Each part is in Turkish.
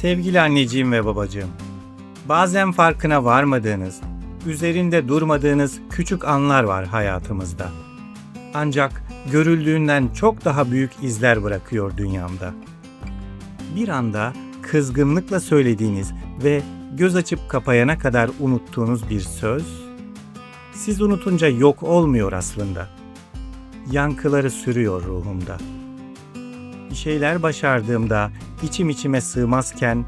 Sevgili anneciğim ve babacığım, bazen farkına varmadığınız, üzerinde durmadığınız küçük anlar var hayatımızda. Ancak görüldüğünden çok daha büyük izler bırakıyor dünyamda. Bir anda kızgınlıkla söylediğiniz ve göz açıp kapayana kadar unuttuğunuz bir söz, siz unutunca yok olmuyor aslında. Yankıları sürüyor ruhumda. Bir şeyler başardığımda içim içime sığmazken,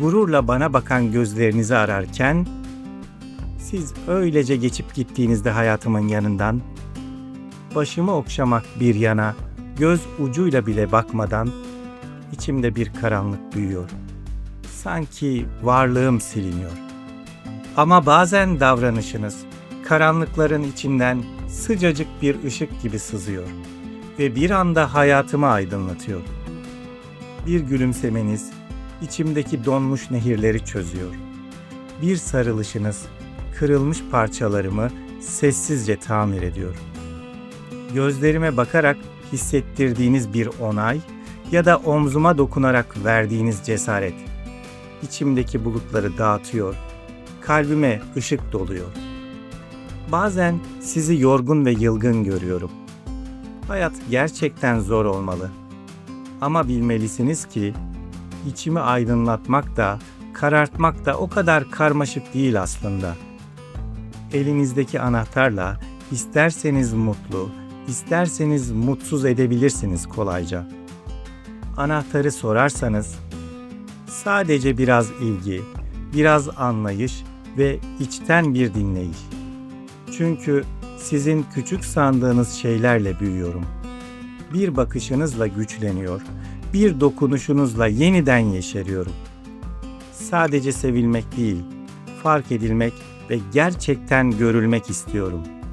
gururla bana bakan gözlerinizi ararken, siz öylece geçip gittiğinizde hayatımın yanından, başımı okşamak bir yana, göz ucuyla bile bakmadan, içimde bir karanlık büyüyor. Sanki varlığım siliniyor. Ama bazen davranışınız, karanlıkların içinden sıcacık bir ışık gibi sızıyor ve bir anda hayatımı aydınlatıyor. Bir gülümsemeniz içimdeki donmuş nehirleri çözüyor. Bir sarılışınız kırılmış parçalarımı sessizce tamir ediyor. Gözlerime bakarak hissettirdiğiniz bir onay ya da omzuma dokunarak verdiğiniz cesaret içimdeki bulutları dağıtıyor, kalbime ışık doluyor. Bazen sizi yorgun ve yılgın görüyorum. Hayat gerçekten zor olmalı. Ama bilmelisiniz ki içimi aydınlatmak da, karartmak da o kadar karmaşık değil aslında. Elinizdeki anahtarla isterseniz mutlu, isterseniz mutsuz edebilirsiniz kolayca. Anahtarı sorarsanız sadece biraz ilgi, biraz anlayış ve içten bir dinleyiş. Çünkü sizin küçük sandığınız şeylerle büyüyorum. Bir bakışınızla güçleniyor, bir dokunuşunuzla yeniden yeşeriyorum. Sadece sevilmek değil, fark edilmek ve gerçekten görülmek istiyorum.''